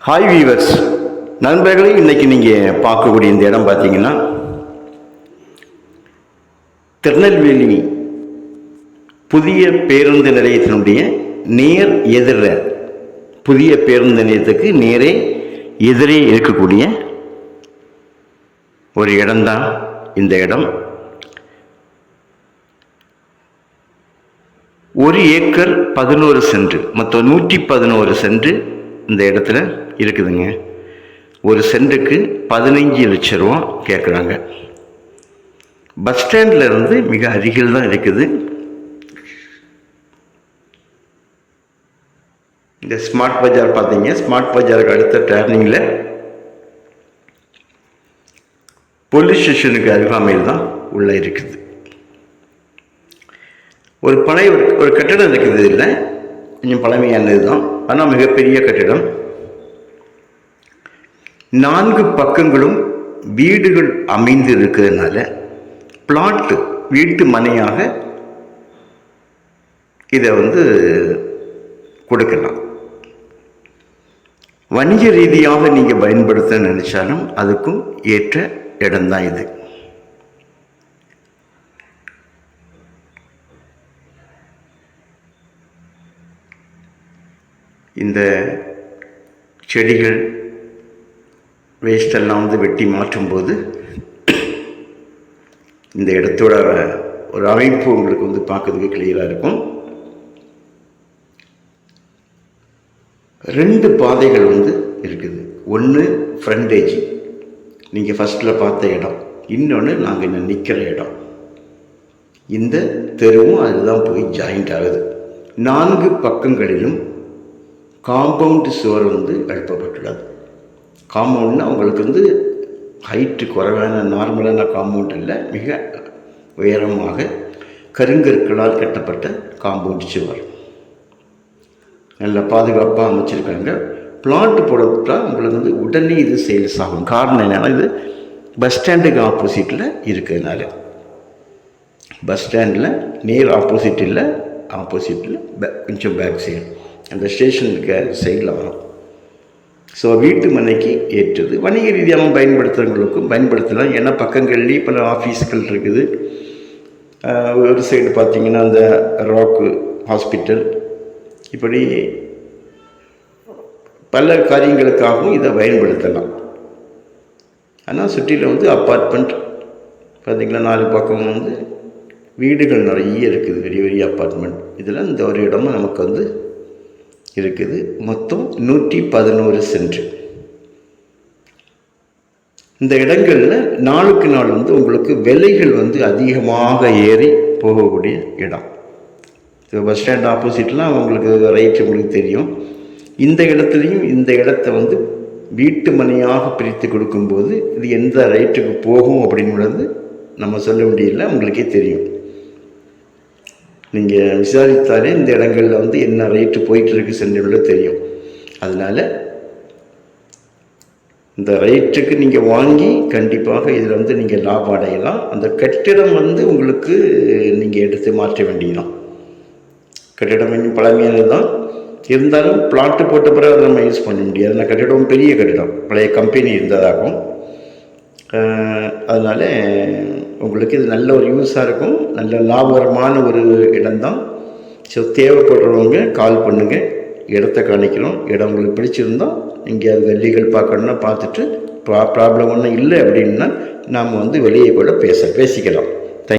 Hi viewers நண்பர்களே இன்றைக்கி நீங்கள் பார்க்கக்கூடிய இந்த இடம் பார்த்தீங்கன்னா திருநெல்வேலி புதிய பேருந்து நிலையத்தினுடைய நேர் எதிர புதிய பேருந்து நிலையத்துக்கு நேரே எதிரே இருக்கக்கூடிய ஒரு இடம்தான் இந்த இடம். ஒரு ஏக்கர் பதினோரு சென்று மொத்தம் நூற்றி பதினோரு சென்று இந்த இடத்துல இருக்குதுங்க. ஒரு சென்ட்டுக்கு பதினைஞ்சு லட்ச ரூபா கேட்குறாங்க. பஸ் ஸ்டாண்டில் இருந்து மிக அருகில் தான் இருக்குது. இந்த ஸ்மார்ட் பஜார் பார்த்தீங்க. ஸ்மார்ட் பஜாருக்கு அடுத்த டேர்னிங்கில் போலீஸ் ஸ்டேஷனுக்கு அருகாமையில் தான் உள்ளே இருக்குது. ஒரு பழைய ஒரு கட்டிடம் இருக்குது இதில். கொஞ்சம் பழமையானது தான் ஆனால் மிகப்பெரிய கட்டிடம். நான்கு பக்கங்களும் வீடுகள் அமைந்து இருக்கிறதுனால பிளாட்டு வீட்டு மனையாக இதை வந்து கொடுக்கலாம். வணிக ரீதியாக நீங்கள் பயன்படுத்த நினச்சாலும் அதுக்கும் ஏற்ற இடம்தான் இது. இந்த செடிகள் வேஸ்டெல்லாம் வந்து வெட்டி மாற்றும்போது இந்த இடத்தோட ஒரு அமைப்பு உங்களுக்கு வந்து பார்க்கறதுக்கு கிளியராக இருக்கும். ரெண்டு பாதைகள் வந்து இருக்குது. ஒன்று ஃப்ரண்டேஜ் நீங்கள் ஃபஸ்ட்டில் பார்த்த இடம். இன்னொன்று நாங்கள் இன்னும் நிற்கிற இடம். இந்த தெருவும் அதுதான் போய் ஜாயிண்ட் ஆகுது. நான்கு பக்கங்களிலும் காம்பவுண்டு சுவர் வந்து எழுப்பப்பட்டுள்ளது காம்பவுண்ட்னா உங்களுக்கு வந்து ஹைட்டு குறைவான நார்மலான காம்பவுண்ட் இல்லை மிக உயரமாக கருங்கற்களால் கட்டப்பட்ட காம்பவுண்ட் சுவர். நல்ல பாதுகாப்பாக அமைச்சிருக்காங்க. பிளாட் போடப்பட்டால் உங்களுக்கு வந்து உடனே இது சேல்ஸ் ஆகும். காரணம் என்னென்னா இது பஸ் ஸ்டாண்டுக்கு ஆப்போசிட்டில் இருக்கிறதுனால. பஸ் ஸ்டாண்டில் நேர் ஆப்போசிட் இல்லை ஆப்போசிட்டில் கொஞ்சம் பேக் சைடு அந்த ஸ்டேஷனுக்கு சைடில் வரும். ஸோ வீட்டு மனைக்கு ஏற்றது. வணிக ரீதியாகவும் பயன்படுத்துகிறவங்களுக்கும் பயன்படுத்தலாம். ஏன்னா பக்கங்கள்லேயே பல ஆஃபீஸ்கள் இருக்குது. ஒரு சைடு பார்த்திங்கன்னா அந்த ராக்கு ஹாஸ்பிட்டல். இப்படி பல காரியங்களுக்காகவும் இதை பயன்படுத்தலாம். ஆனால் சுற்றியில் வந்து அப்பார்ட்மெண்ட் பார்த்திங்கன்னா நாலு பக்கம் வந்து வீடுகள் நிறைய இருக்குது. பெரிய பெரிய அப்பார்ட்மெண்ட். இதெல்லாம் இந்த ஒரு இடமும் நமக்கு வந்து இருக்குது. மொத்தம் நூற்றி பதினோரு சென்ட் இந்த இடங்களில் நாளுக்கு நாள் வந்து உங்களுக்கு விலைகள் வந்து அதிகமாக ஏறி போகக்கூடிய இடம். இப்போ பஸ் ஸ்டாண்ட் ஆப்போசிட்லாம் உங்களுக்கு ரைட் உங்களுக்கு தெரியும். இந்த இடத்துலையும் இந்த இடத்த வந்து வீட்டு மனையாக பிரித்து கொடுக்கும்போது இது எந்த ரைட்டுக்கு போகும் அப்படிங்கிறது நம்ம சொல்ல வேண்டியதில்லை உங்களுக்கே தெரியும். நீங்கள் விசாரித்தாலே இந்த இடங்களில் வந்து என்ன ரேட்டு போயிட்டு இருக்கு சென்றுள்ள தெரியும். அதனால் இந்த ரைட்டுக்கு நீங்கள் வாங்கி கண்டிப்பாக இதில் வந்து நீங்கள் லாபம் அடையலாம். அந்த கட்டிடம் வந்து உங்களுக்கு நீங்கள் எடுத்து மாற்ற வேண்டியதான் கட்டிடம் இன்னும் பழமையானது தான் இருந்தாலும் பிளாட்டு போட்ட பிறகு அதை நம்ம யூஸ் பண்ண முடியாது. அந்த கட்டிடம் பெரிய கட்டிடம். பழைய கம்பெனி இருந்ததாகும் அதனால் உங்களுக்கு இது நல்ல ஒரு யூஸாக இருக்கும். நல்ல லாபகரமான ஒரு இடம்தான். ஸோ தேவைப்படுறவங்க கால் பண்ணுங்கள் இடத்த காணிக்கிறோம். இடம் உங்களுக்கு பிடிச்சிருந்தோம் நீங்கள் அது வெளிகள் பார்க்கணுன்னா பார்த்துட்டு ப்ரா ப்ராப்ளம் ஒன்றும் இல்லை அப்படின்னா நாம் வந்து வெளியே கூட பேச பேசிக்கலாம்.